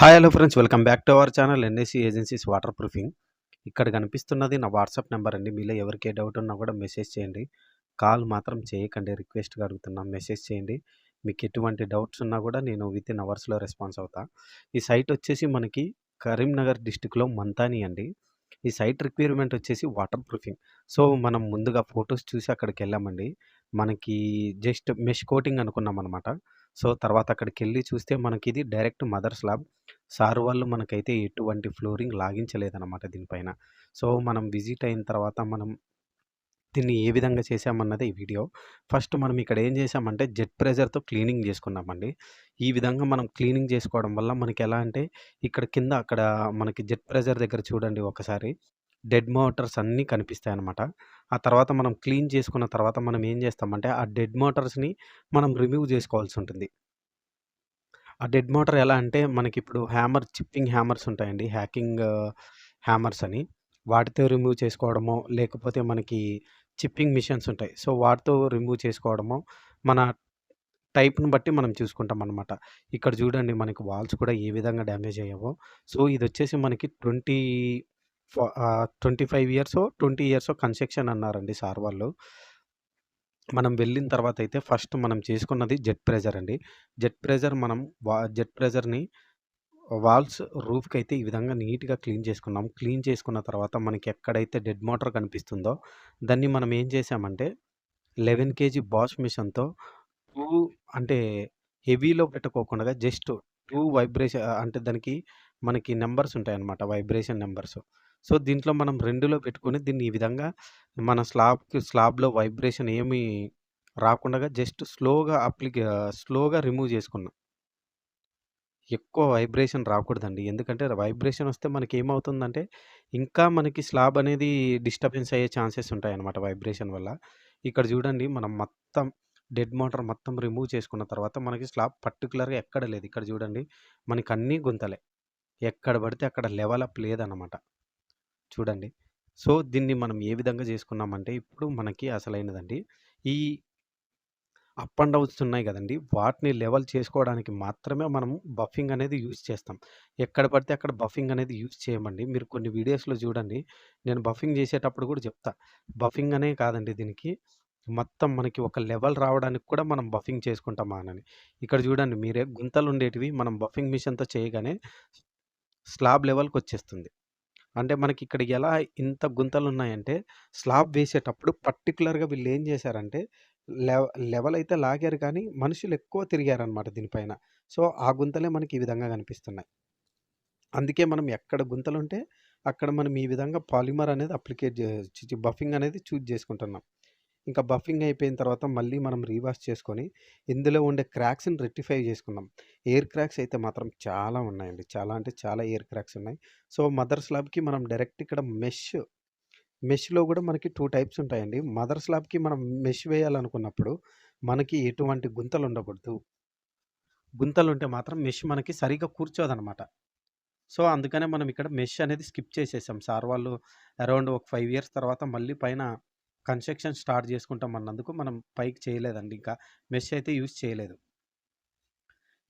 Hi hello friends welcome back to our channel NSC agencies waterproofing ఇక్కడ కనిపిస్తున్నది నా WhatsApp number అండి. మీలో ఎవరికి డౌట్ ఉన్నా కూడా మెసేజ్ చేయండి. కాల్ మాత్రం చేయకండి. రిక్వెస్ట్గా అడుగుతున్నా మెసేజ్ చేయండి. మీకు ఎటువంటి డౌట్స్ ఉన్నా కూడా నేను విత్ ఇన్ అవర్స్లో రెస్పాన్స్ అవుతా. ఈ సైట్ వచ్చేసి మనకి కరీంనగర్ డిస్టిక్లో మంతాని అండి. ఈ సైట్ రిక్వైర్మెంట్ వచ్చేసి వాటర్ ప్రూఫింగ్ సో మనం ముందుగా ఫొటోస్ చూసి అక్కడికి వెళ్ళామండి. మనకి జస్ట్ మెష్ కోటింగ్ అనుకున్నాం అనమాట సో తర్వాత అక్కడికి వెళ్ళి చూస్తే మనకి ఇది డైరెక్ట్ మదర్ స్లాబ్ సార్ వాళ్ళు మనకైతే ఎటువంటి ఫ్లోరింగ్ లాగించలేదన్నమాట దీనిపైన. సో మనం విజిట్ అయిన తర్వాత మనం దీన్ని ఏ విధంగా చేసామన్నది ఈ వీడియో. ఫస్ట్ మనం ఇక్కడ ఏం చేసామంటే జెట్ ప్రెజర్తో క్లీనింగ్ చేసుకున్నామండి. ఈ విధంగా మనం క్లీనింగ్ చేసుకోవడం వల్ల మనకి ఎలా అంటే ఇక్కడ కింద అక్కడ మనకి జెట్ ప్రెజర్ దగ్గర చూడండి ఒకసారి. డెడ్ మోటార్స్ అన్నీ కనిపిస్తాయి అన్నమాట ఆ తర్వాత మనం క్లీన్ చేసుకున్న తర్వాత మనం ఏం చేస్తామంటే ఆ డెడ్ మోటార్స్ని మనం రిమూవ్ చేసుకోవాల్సి ఉంటుంది ఆ డెడ్ మోటార్ ఎలా అంటే మనకి ఇప్పుడు హ్యామర్ చిప్పింగ్ హ్యామర్స్ ఉంటాయండి. హ్యాకింగ్ హ్యామర్స్ అని. వాటితో రిమూవ్ చేసుకోవడమో లేకపోతే మనకి చిప్పింగ్ మిషన్స్ ఉంటాయి. సో వాటితో రిమూవ్ చేసుకోవడమో మన టైప్ని బట్టి మనం చూసుకుంటాం అనమాట ఇక్కడ చూడండి మనకి వాల్స్ కూడా ఏ విధంగా డ్యామేజ్ అయ్యావో. సో ఇది వచ్చేసి మనకి twenty twenty five years twenty years construction అన్నారండి సార్ వాళ్ళు. మనం వెళ్ళిన తర్వాత అయితే ఫస్ట్ మనం చేసుకున్నది జెట్ ప్రెజర్ అండి. జెట్ ప్రెజర్ మనం వా జెట్ ప్రెజర్ని వాల్స్ రూఫ్కి అయితే ఈ విధంగా నీట్గా క్లీన్ చేసుకున్నాం. క్లీన్ చేసుకున్న తర్వాత మనకి ఎక్కడైతే డెడ్ మోటార్ కనిపిస్తుందో దాన్ని మనం ఏం చేసామంటే లెవెన్ కేజీ బాష్ మిషన్తో టూ అంటే హెవీలో పెట్టుకోకుండా జస్ట్ టూ వైబ్రేషన్ అంటే దానికి మనకి నెంబర్స్ ఉంటాయన్నమాట వైబ్రేషన్ నెంబర్స్. సో దీంట్లో మనం రెండులో పెట్టుకొని దీన్ని ఈ విధంగా మన స్లాబ్కి స్లాబ్లో వైబ్రేషన్ ఏమి రాకుండా జస్ట్ స్లోగా అప్లికే స్లోగా రిమూవ్ చేసుకున్నాం. ఎక్కువ వైబ్రేషన్ రాకూడదండి. ఎందుకంటే వైబ్రేషన్ వస్తే మనకి ఏమవుతుందంటే ఇంకా మనకి స్లాబ్ అనేది డిస్టర్బెన్స్ అయ్యే ఛాన్సెస్ ఉంటాయన్నమాట వైబ్రేషన్ వల్ల. ఇక్కడ చూడండి మనం మొత్తం డెడ్ మోటార్ మొత్తం రిమూవ్ చేసుకున్న తర్వాత మనకి స్లాబ్ పర్టికులర్గా ఎక్కడ లేదు. ఇక్కడ చూడండి మనకి అన్నీ గుంతలే. ఎక్కడ పడితే అక్కడ లెవెల్ అప్ లేదన్నమాట. చూడండి. సో దీన్ని మనం ఏ విధంగా చేసుకున్నామంటే ఇప్పుడు మనకి అసలైనదండి. ఈ అప్ అండ్ డౌన్స్ ఉన్నాయి కదండి. వాటిని లెవెల్ చేసుకోవడానికి మాత్రమే మనం బఫింగ్ అనేది యూజ్ చేస్తాం. ఎక్కడ పడితే అక్కడ బఫింగ్ అనేది యూజ్ చేయమండి. మీరు కొన్ని వీడియోస్లో చూడండి. నేను బఫింగ్ చేసేటప్పుడు కూడా చెప్తా. బఫింగ్ అనే కాదండి దీనికి. మొత్తం మనకి ఒక లెవెల్ రావడానికి కూడా మనం బఫింగ్ చేసుకుంటామా అని ఇక్కడ చూడండి మీరే గుంతలు ఉండేటివి మనం బఫింగ్ మిషన్తో చేయగానే స్లాబ్ లెవెల్కి వచ్చేస్తుంది అంటే మనకి ఇక్కడ ఎలా ఇంత గుంతలు ఉన్నాయంటే స్లాబ్ వేసేటప్పుడు పర్టికులర్గా వీళ్ళు ఏం చేశారంటే లెవ లెవెల్ అయితే లాగారు కానీ మనుషులు ఎక్కువ తిరిగారనమాట దీనిపైన. సో ఆ గుంతలే మనకి ఈ విధంగా కనిపిస్తున్నాయి. అందుకే మనం ఎక్కడ గుంతలు ఉంటే అక్కడ మనం ఈ విధంగా పాలిమర్ అనేది అప్లికేట్ బఫింగ్ అనేది చూజ్ చేసుకుంటున్నాం. ఇంకా బఫింగ్ అయిపోయిన తర్వాత మళ్ళీ మనం రీవాష్ చేసుకొని ఇందులో ఉండే క్రాక్స్ని రెక్టిఫై చేసుకుందాం. ఎయిర్ క్రాక్స్ అయితే మాత్రం చాలా ఉన్నాయండి. చాలా అంటే చాలా ఎయిర్ క్రాక్స్ ఉన్నాయి. సో మదర్ స్లాబ్కి మనం డైరెక్ట్ ఇక్కడ మెష్ మెష్లో కూడా మనకి టూ టైప్స్ ఉంటాయండి. మదర్ స్లాబ్కి మనం మెష్ వేయాలనుకున్నప్పుడు మనకి ఎటువంటి గుంతలు ఉండకూడదు. గుంతలు ఉంటే మాత్రం మెష్ మనకి సరిగా కూర్చోదనమాట. సో అందుకనే మనం ఇక్కడ మెష్ అనేది స్కిప్ చేసేసాం. సార్ వాళ్ళు అరౌండ్ ఒక ఫైవ్ ఇయర్స్ తర్వాత మళ్ళీ పైన కన్స్ట్రక్షన్ స్టార్ట్ చేసుకుంటాం అన్నందుకు మనం పైకి చేయలేదండి. ఇంకా మెష్ అయితే యూజ్ చేయలేదు.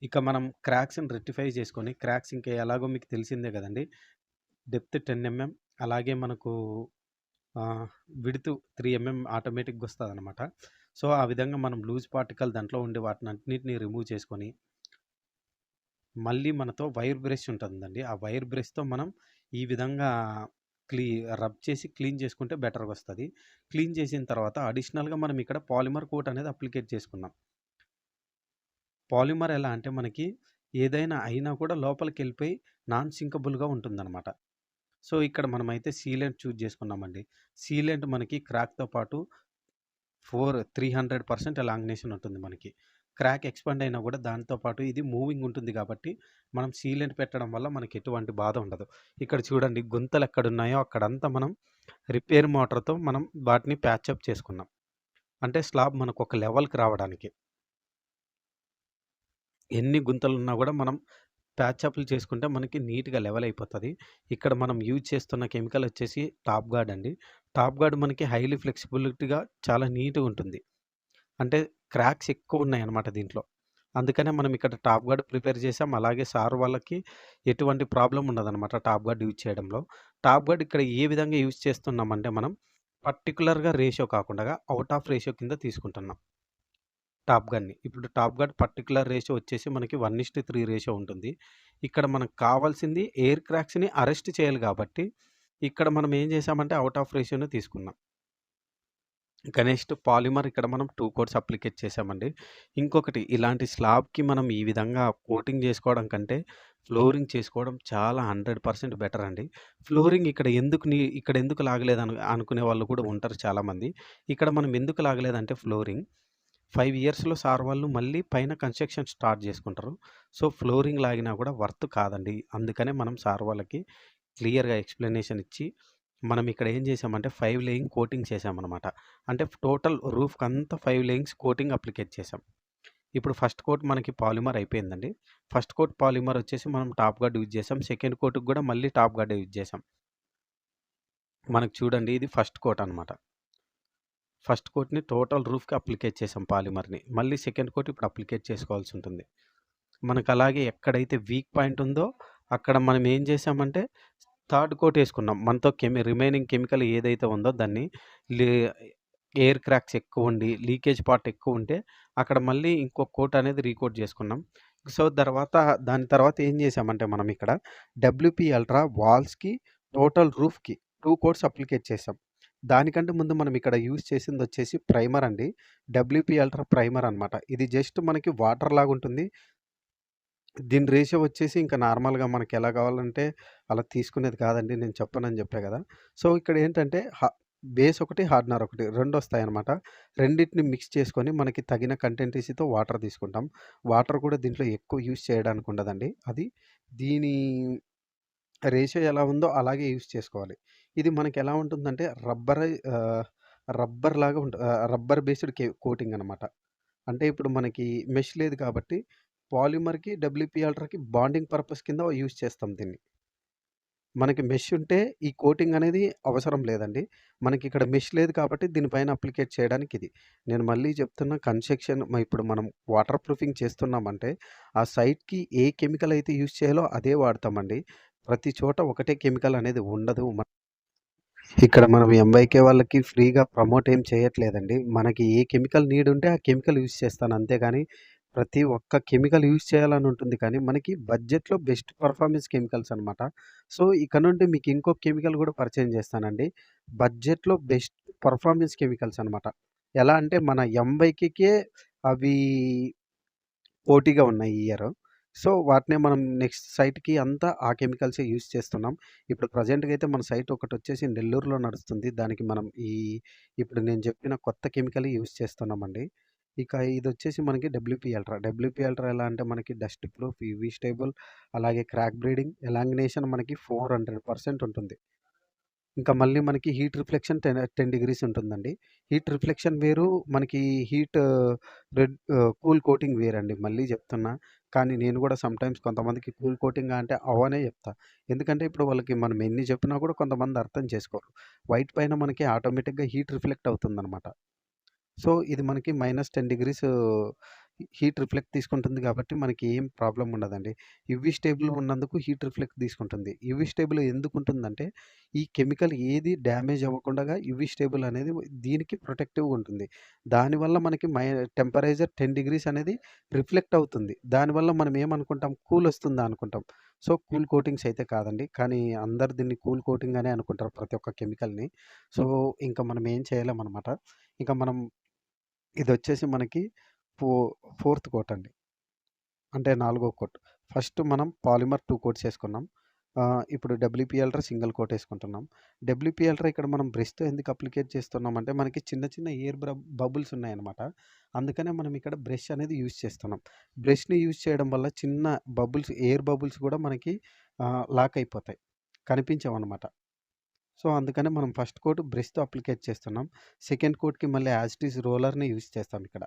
ఇక మనం క్రాక్స్ని రెక్టిఫై చేసుకొని క్రాక్స్ ఇంకా ఎలాగో మీకు తెలిసిందే కదండి. డెప్త్ టెన్ ఎంఎం అలాగే మనకు విడుతు త్రీ ఎంఎం ఆటోమేటిక్గా వస్తుంది అనమాట సో ఆ విధంగా మనం లూజ్ పార్టికల్ దాంట్లో ఉండే వాటిని అన్నింటినీ రిమూవ్ చేసుకొని మళ్ళీ మనతో వైర్ బ్రష్ ఉంటుందండి. ఆ వైర్ బ్రష్తో మనం ఈ విధంగా క్లీ రబ్ చేసి క్లీన్ చేసుకుంటే బెటర్గా వస్తుంది క్లీన్ చేసిన తర్వాత అడిషనల్గా మనం ఇక్కడ పాలిమర్ కోట్ అనేది అప్లికేట్ చేసుకున్నాం. పాలిమర్ ఎలా అంటే మనకి ఏదైనా అయినా కూడా లోపలికి వెళ్ళిపోయి నాన్ సింకబుల్గా ఉంటుందన్నమాట. సో ఇక్కడ మనమైతే సీలెంట్ చూజ్ చేసుకున్నామండి. సీలెంట్ మనకి క్రాక్తో పాటు ఫోర్ త్రీ హండ్రెడ్ పర్సెంట్ లాంగ్నేషన్ ఉంటుంది మనకి. క్రాక్ ఎక్స్పాండ్ అయినా కూడా దాంతో పాటు ఇది మూవింగ్ ఉంటుంది కాబట్టి మనం సీలెంట్ పెట్టడం వల్ల మనకి ఎటువంటి బాధ ఉండదు. ఇక్కడ చూడండి గుంతలు ఎక్కడున్నాయో అక్కడంతా మనం రిపేర్ మోటార్తో మనం వాటిని ప్యాచప్ చేసుకున్నాం. అంటే స్లాబ్ మనకు ఒక లెవెల్కి రావడానికి. ఎన్ని గుంతలు ఉన్నా కూడా మనం ప్యాచప్లు చేసుకుంటే మనకి నీట్గా లెవెల్ అయిపోతుంది. ఇక్కడ మనం యూజ్ చేస్తున్న కెమికల్ వచ్చేసి టాప్ గార్డ్ అండి. టాప్ గార్డ్ మనకి హైలీ ఫ్లెక్సిబిలిటీగా చాలా నీట్గా ఉంటుంది. అంటే క్రాక్స్ ఎక్కువ ఉన్నాయన్నమాట దీంట్లో అందుకనే మనం ఇక్కడ టాప్ గార్డ్ ప్రిపేర్ చేసాం. అలాగే సార్ వాళ్ళకి ఎటువంటి ప్రాబ్లం ఉండదనమాట టాప్ గార్డ్ యూజ్ చేయడంలో. టాప్ గార్డ్ ఇక్కడ ఏ విధంగా యూజ్ చేస్తున్నామంటే మనం పర్టికులర్గా రేషియో కాకుండా అవుట్ ఆఫ్ రేషియో కింద తీసుకుంటున్నాం. టాప్ గార్డ్ని ఇప్పుడు టాప్ గార్డ్ పర్టికులర్ రేషియో వచ్చేసి మనకి 1:3 రేషియో ఉంటుంది. ఇక్కడ మనకు కావాల్సింది ఎయిర్ క్రాక్స్‌ని అరెస్ట్ చేయాలి కాబట్టి, ఇక్కడ మనం ఏం చేసామంటే అవుట్ ఆఫ్ రేషియోనే తీసుకున్నాం. ఇక నెక్స్ట్ పాలిమర్ ఇక్కడ మనం టూ కోట్స్ అప్లికేట్ చేసామండి. ఇంకొకటి ఇలాంటి స్లాబ్‌కి మనం ఈ విధంగా కోటింగ్ చేసుకోవడం కంటే, ఫ్లోరింగ్ చేసుకోవడం చాలా 100% బెటర్ అండి. ఫ్లోరింగ్ ఇక్కడ ఎందుకు నీ ఇక్కడ ఎందుకు లాగలేదు అను అనుకునే వాళ్ళు కూడా ఉంటారు చాలామంది. ఇక్కడ మనం ఎందుకు లాగలేదంటే ఫ్లోరింగ్ ఫైవ్ ఇయర్స్‌లో సార్ వాళ్ళు మళ్ళీ పైన కన్‌స్ట్రక్షన్ స్టార్ట్ చేసుకుంటారు. సో, ఫ్లోరింగ్ లాగినా కూడా వర్త్ కాదండి. అందుకనే మనం సార్ వాళ్ళకి క్లియర్‌గా ఎక్స్‌ప్లనేషన్ ఇచ్చి, మనం ఇక్కడ ఏం చేసామంటే ఫైవ్ లేయింగ్ కోటింగ్ చేసామన్నమాట అంటే టోటల్ రూఫ్కి అంతా ఫైవ్ లేయింగ్స్ కోటింగ్ అప్లికేట్ చేసాం. ఇప్పుడు ఫస్ట్ కోట్ మనకి పాలిమర్ అయిపోయిందండి. ఫస్ట్ కోట్ పాలిమర్ వచ్చేసి మనం టాప్ గార్డ్ యూజ్ చేసాం. సెకండ్ కోట్‌కి కూడా మళ్ళీ టాప్ గార్డ్ యూజ్ చేసాం. మనకు చూడండి ఇది ఫస్ట్ కోట్ అనమాట. ఫస్ట్ కోట్‌ని టోటల్ రూఫ్‌కి అప్లికేట్ చేసాం పాలిమర్‌ని. మళ్ళీ సెకండ్ కోట్ ఇప్పుడు అప్లికేట్ చేసుకోవాల్సి ఉంటుంది. మనకు అలాగే ఎక్కడైతే వీక్ పాయింట్ ఉందో, అక్కడ మనం ఏం చేసామంటే థర్డ్ కోట్ వేసుకున్నాం మనతో కెమి రిమైనింగ్ కెమికల్ ఏదైతే ఉందో దాన్ని ఎయిర్ క్రాక్స్ ఎక్కువ ఉండి లీకేజ్ పార్ట్ ఎక్కువ ఉంటే అక్కడ మళ్ళీ ఇంకో కోట్ అనేది రీకోట్ చేసుకున్నాం. సో, తర్వాత దాని తర్వాత ఏం చేసామంటే మనం ఇక్కడ డబ్ల్యూపీ అల్ట్రా వాల్స్‌కి, టోటల్ రూఫ్‌కి టూ కోట్స్ అప్లికేట్ చేసాం. దానికంటే ముందు మనం ఇక్కడ యూజ్ చేసిందొచ్చేసి ప్రైమర్ అండి. డబ్ల్యూపీ అల్ట్రా ప్రైమర్ అనమాట. ఇది జస్ట్ మనకి వాటర్ లాగా ఉంటుంది దీని రేషియో వచ్చేసి ఇంకా నార్మల్‌గా మనకి ఎలా కావాలంటే అలా తీసుకునేది కాదండి. నేను చెప్పనని చెప్పా కదా! సో, ఇక్కడ ఏంటంటే హ బేస్ ఒకటి, హార్డ్నర్ ఒకటి రెండొస్తాయన్నమాట. రెండిటిని మిక్స్ చేసుకొని మనకి తగిన కంటెంటీసీతో వాటర్ తీసుకుంటాం. వాటర్ కూడా దీంట్లో ఎక్కువ యూస్ చేయడానికి ఉండదండి. అది దీని రేషియో ఎలా ఉందో అలాగే యూస్ చేసుకోవాలి. ఇది మనకి ఎలా ఉంటుందంటే రబ్బర్ రబ్బర్ లాగా ఉంటుంది రబ్బర్ బేస్డ్ కే కోటింగ్ అనమాట. అంటే ఇప్పుడు మనకి మెష్ లేదు కాబట్టి పాలిమర్‌కి, డబ్ల్యూపీ అల్ట్రాకి బాండింగ్ పర్పస్ కింద యూజ్ చేస్తాం దీన్ని. మనకి మెష్ ఉంటే ఈ కోటింగ్ అనేది అవసరం లేదండి. మనకి ఇక్కడ మెష్ లేదు కాబట్టి దీనిపైన అప్లికేట్ చేయడానికి ఇది. నేను మళ్ళీ చెప్తున్న కన్‌స్ట్రక్షన్ ఇప్పుడు మనం వాటర్ ప్రూఫింగ్ చేస్తున్నామంటే, ఆ సైట్‌కి ఏ కెమికల్ అయితే యూజ్ చేయాలో అదే వాడతామండి. ప్రతి చోట ఒకటే కెమికల్ అనేది ఉండదు. ఇక్కడ మనం ఎంవైకే వాళ్ళకి ఫ్రీగా ప్రమోట్ ఏం చేయట్లేదండి. మనకి ఏ కెమికల్ నీడ్ ఉంటే ఆ కెమికల్ యూజ్ చేస్తాను అంతేగాని, ప్రతి ఒక్క కెమికల్ యూజ్ చేయాలని ఉంటుంది కానీ, మనకి బడ్జెట్‌లో బెస్ట్ పర్ఫార్మెన్స్ కెమికల్స్ అనమాట. సో, ఇక్కడ నుండి మీకు ఇంకో కెమికల్ కూడా పరిచయం చేస్తానండి. బడ్జెట్‌లో బెస్ట్ పర్ఫార్మెన్స్ కెమికల్స్ అనమాట. ఎలా అంటే మన ఎంబైకే అవి పోటీగా ఉన్నాయి ఇయర్. సో, వాటినే మనం నెక్స్ట్ సైట్‌కి అంతా ఆ కెమికల్సే యూజ్ చేస్తున్నాం. ఇప్పుడు ప్రెజెంట్‌గా అయితే మన సైట్ ఒకటి వచ్చేసి నెల్లూరులో నడుస్తుంది. దానికి మనం ఈ ఇప్పుడు నేను చెప్పిన కొత్త కెమికల్ యూజ్ చేస్తున్నామండి. ఇక ఇది వచ్చేసి మనకి డబ్ల్యూపీ అల్ట్రా. డబ్ల్యూపీ అల్ట్రా ఎలా అంటే మనకి డస్ట్ ప్రూఫ్, ఈవీ స్టేబుల్ అలాగే క్రాక్ బ్రీడింగ్, ఎలాంగినేషన్ మనకి 400% ఉంటుంది. ఇంకా మళ్ళీ మనకి హీట్ రిఫ్లెక్షన్ టెన్ 10 డిగ్రీస్ ఉంటుందండి. హీట్ రిఫ్లెక్షన్ వేరు, మనకి హీట్ రెడ్ కూల్ కోటింగ్ వేరండి. మళ్ళీ చెప్తున్నా. కానీ నేను కూడా సమ్‌టైమ్స్ కొంతమందికి కూల్ కోటింగ్ అంటే అవనే చెప్తా. ఎందుకంటే ఇప్పుడు వాళ్ళకి మనం ఎన్ని చెప్పినా కూడా కొంతమంది అర్థం చేసుకోరు. వైట్ పైన మనకి ఆటోమేటిక్‌గా హీట్ రిఫ్లెక్ట్ అవుతుందన్నమాట సో, ఇది మనకి -10 డిగ్రీస్ హీట్ రిఫ్లెక్ట్ తీసుకుంటుంది కాబట్టి మనకి ఏం ప్రాబ్లమ్ ఉండదండి. యూవీ స్టేబుల్ ఉన్నందుకు హీట్ రిఫ్లెక్ట్ తీసుకుంటుంది. యూవీ స్టేబుల్ ఎందుకుంటుందంటే, ఈ కెమికల్ ఏది డ్యామేజ్ అవ్వకుండగా యూవీ స్టేబుల్ అనేది దీనికి ప్రొటెక్టివ్‌గా ఉంటుంది. దానివల్ల మనకి మై టెంపరేచర్ 10 డిగ్రీస్ అనేది రిఫ్లెక్ట్ అవుతుంది. దానివల్ల మనం ఏమనుకుంటాం కూల్ వస్తుందా అనుకుంటాం. సో, కూల్ కోటింగ్స్ అయితే కాదండి. కానీ అందరూ దీన్ని కూల్ కోటింగ్ అనే అనుకుంటారు ప్రతి ఒక్క కెమికల్‌ని. సో, ఇంక మనం ఏం చేయలేమనమాట. ఇక మనం ఇది వచ్చేసి మనకి ఫో ఫోర్త్ కోట్ అండి. అంటే నాలుగో కోట్. ఫస్ట్ మనం పాలిమర్ టూ కోట్స్ వేసుకున్నాం ఇప్పుడు డబ్ల్యూపీ అల్ట్రా సింగిల్ కోట్ వేసుకుంటున్నాం డబ్ల్యూపీ అల్ట్రా ఇక్కడ మనం బ్రష్‌తో ఎందుకు అప్లికేట్ చేస్తున్నామంటే, మనకి చిన్న చిన్న ఎయిర్ బ్ర బబుల్స్ ఉన్నాయన్నమాట. అందుకనే మనం ఇక్కడ బ్రష్ అనేది యూజ్ చేస్తున్నాం. బ్రష్‌ని యూజ్ చేయడం వల్ల చిన్న బబుల్స్ ఎయిర్ బబుల్స్ కూడా మనకి లాక్ అయిపోతాయి. కనిపించవన్నమాట సో, అందుకనే మనం ఫస్ట్ కోట్ బ్రష్‌తో అప్లికేట్ చేస్తున్నాం. సెకండ్ కోట్‌కి మళ్ళీ యాజ్ ఇట్ రోలర్‌ని యూజ్ చేస్తాం ఇక్కడ.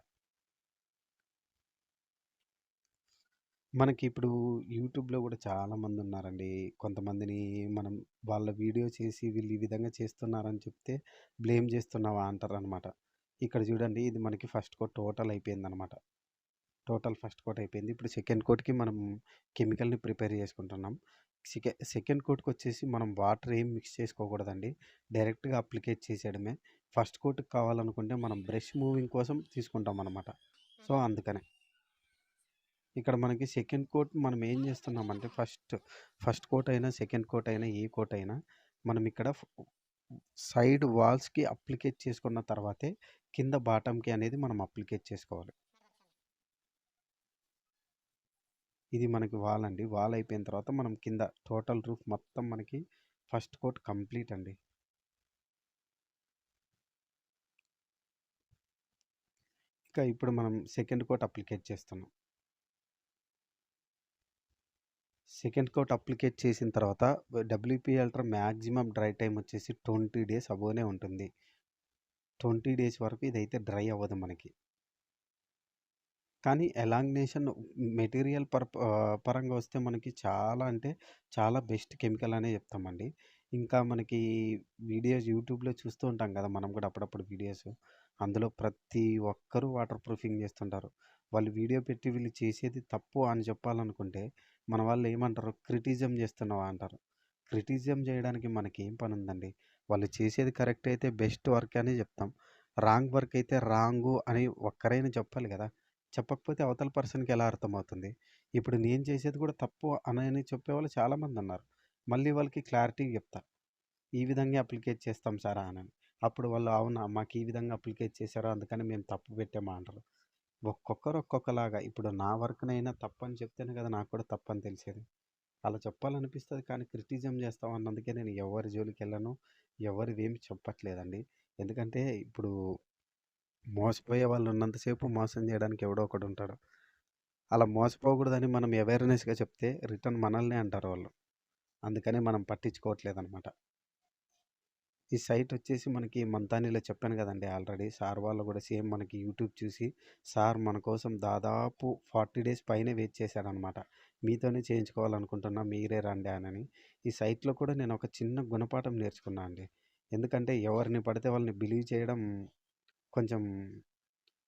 మనకి ఇప్పుడు యూట్యూబ్‌లో కూడా చాలామంది ఉన్నారండి కొంతమందిని మనం వాళ్ళ వీడియో చేసి వీళ్ళు ఈ విధంగా చేస్తున్నారని చెప్తే బ్లేమ్ చేస్తున్నావా అంటారనమాట. ఇక్కడ చూడండి ఇది మనకి ఫస్ట్ కోట్ టోటల్ అయిపోయిందనమాట. టోటల్ ఫస్ట్ కోట్ అయిపోయింది ఇప్పుడు సెకండ్ కోట్కి మనం కెమికల్ని ప్రిపేర్ చేసుకుంటున్నాం సెకండ్ కోట్కి వచ్చేసి మనం వాటర్ ఏం మిక్స్ చేసుకోకూడదండి. డైరెక్ట్గా అప్లికేట్ చేసేయడమే. ఫస్ట్ కోట్కి కావాలనుకుంటే మనం బ్రష్ మూవింగ్ కోసం తీసుకుంటాం అనమాట సో అందుకనే. ఇక్కడ మనకి సెకండ్ కోట్ మనం ఏం చేస్తున్నామంటే ఫస్ట్ ఫస్ట్ కోట్ అయినా సెకండ్ కోట్ అయినా ఏ కోట్ అయినా మనం ఇక్కడ సైడ్ వాల్స్కి అప్లికేట్ చేసుకున్న తర్వాతే కింద బాటంకి అనేది మనం అప్లికేట్ చేసుకోవాలి. ఇది మనకి వాల్ అండి వాల్ అయిపోయిన తర్వాత మనం కింద టోటల్ రూఫ్ మొత్తం మనకి ఫస్ట్ కోట్ కంప్లీట్ అండి. ఇంకా ఇప్పుడు మనం సెకండ్ కోట్ అప్లికేట్ చేస్తున్నాం. సెకండ్ కోట్ అప్లికేట్ చేసిన తర్వాత WP ultra maximum dry time వచ్చేసి ట్వంటీ డేస్ అబోనే ఉంటుంది. ట్వంటీ డేస్ వరకు ఇదైతే డ్రై అవ్వదు మనకి. కానీ ఎలాంగ్నేషన్ మెటీరియల్ పర్ పరంగా వస్తే మనకి చాలా అంటే చాలా బెస్ట్ కెమికల్ అనే చెప్తామండి. ఇంకా మనకి వీడియోస్ యూట్యూబ్లో చూస్తూ ఉంటాం కదా మనం కూడా అప్పుడప్పుడు వీడియోస్. అందులో ప్రతి ఒక్కరూ వాటర్ ప్రూఫింగ్ చేస్తుంటారు. వాళ్ళు వీడియో పెట్టి వీళ్ళు చేసేది తప్పు అని చెప్పాలనుకుంటే మన వాళ్ళు ఏమంటారు? క్రిటిజం చేస్తున్నావా అంటారు. క్రిటిజం చేయడానికి మనకి ఏం పని ఉందండి వాళ్ళు చేసేది కరెక్ట్ అయితే బెస్ట్ వర్క్ అని చెప్తాం. రాంగ్ వర్క్ అయితే రాంగు అని ఒక్కరైనా చెప్పాలి కదా. చెప్పకపోతే అవతల పర్సన్కి ఎలా అర్థమవుతుంది? ఇప్పుడు నేను చేసేది కూడా తప్పు అని చెప్పేవాళ్ళు చాలామంది ఉన్నారు. మళ్ళీ వాళ్ళకి క్లారిటీ చెప్తా. ఈ విధంగా అప్లికేట్ చేస్తాం సారా అని అప్పుడు వాళ్ళు అవునా మాకు ఈ విధంగా అప్లికేట్ చేశారో? అందుకని మేము తప్పు పెట్టామా అంటారు. ఒక్కొక్కరు ఒక్కొక్కలాగా. ఇప్పుడు నా వర్క్నైనా తప్పని చెప్తేనే కదా నాకు కూడా తప్పు అని తెలిసేది. అలా చెప్పాలనిపిస్తుంది కానీ క్రిటిజం చేస్తాం అన్నందుకే నేను ఎవరి జోలికి వెళ్ళను ఎవరివి చెప్పట్లేదండి. ఎందుకంటే ఇప్పుడు మోసపోయే వాళ్ళు ఉన్నంతసేపు మోసం చేయడానికి ఎవడో ఒకడు ఉంటాడు. అలా మోసపోకూడదని మనం అవేర్నెస్గా చెప్తే రిటర్న్ మనల్ని అంటారు వాళ్ళు. అందుకని మనం పట్టించుకోవట్లేదు అనమాట ఈ సైట్ వచ్చేసి మనకి మంతానిలో చెప్పాను కదండి ఆల్రెడీ సార్ వాళ్ళు కూడా సేమ్ మనకి యూట్యూబ్ చూసి సార్ మన కోసం దాదాపు ఫార్టీ డేస్ పైనే వెయిట్ చేశాడనమాట మీతోనే చేయించుకోవాలనుకుంటున్నా మీరే రండి అని ఈ సైట్లో కూడా నేను ఒక చిన్న గుణపాఠం నేర్చుకున్నా అండి. ఎందుకంటే ఎవరిని పడితే వాళ్ళని బిలీవ్ చేయడం కొంచెం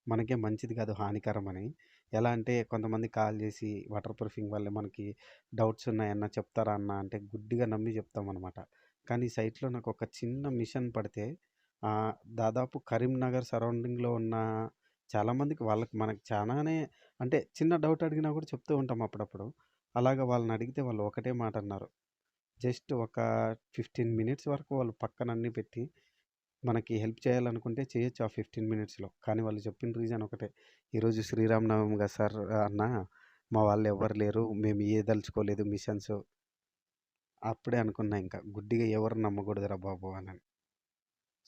మనకే మంచిది కాదు హానికరం అని ఎలా అంటే కొంతమంది కాల్ చేసి వాటర్ ప్రూఫింగ్ వల్ల మనకి డౌట్స్ ఉన్నాయన్న చెప్తారా అన్న అంటే గుడ్డిగా నమ్మి చెప్తామన్నమాట కానీ ఈ సైట్లో నాకు ఒక చిన్న మిషన్ పడితే దాదాపు కరీంనగర్ సరౌండింగ్లో ఉన్న చాలామందికి వాళ్ళకి మనకి చాలానే అంటే చిన్న డౌట్ అడిగినా కూడా చెప్తూ ఉంటాం అప్పుడప్పుడు. అలాగ వాళ్ళని అడిగితే వాళ్ళు ఒకటే మాట అన్నారు. జస్ట్ ఒక ఫిఫ్టీన్ మినిట్స్ వరకు వాళ్ళు పక్కన అన్నీ పెట్టి మనకి హెల్ప్ చేయాలనుకుంటే చేయొచ్చు ఆ ఫిఫ్టీన్ మినిట్స్లో. కానీ వాళ్ళు చెప్పిన రీజన్ ఒకటే. ఈరోజు శ్రీరామనవమి కదా సార్ అన్న మా వాళ్ళు ఎవరు లేరు. మేము ఏ దలుచుకోలేదు మిషన్స్. అప్పుడే అనుకున్నా ఇంకా గుడ్డిగా ఎవరు నమ్మకూడదురా బాబు అని.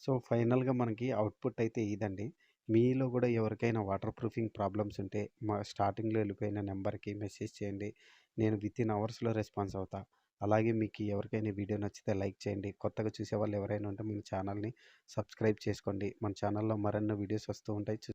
సో ఫైనల్గా మనకి అవుట్పుట్ అయితే ఇదండి. మీలో కూడా ఎవరికైనా వాటర్ ప్రూఫింగ్ ప్రాబ్లమ్స్ ఉంటే మా స్టార్టింగ్లో వెళ్ళిపోయిన నెంబర్కి మెసేజ్ చేయండి. నేను విత్ ఇన్ అవర్స్లో రెస్పాన్స్ అవుతా. అలాగే మీకు ఎవరికైనా వీడియో నచ్చితే లైక్ చేయండి. కొత్తగా చూసే వాళ్ళు ఎవరైనా ఉంటే మన ఛానల్ని సబ్స్క్రైబ్ చేసుకోండి. మన ఛానల్లో మరెన్నో వీడియోస్ వస్తూ ఉంటాయి.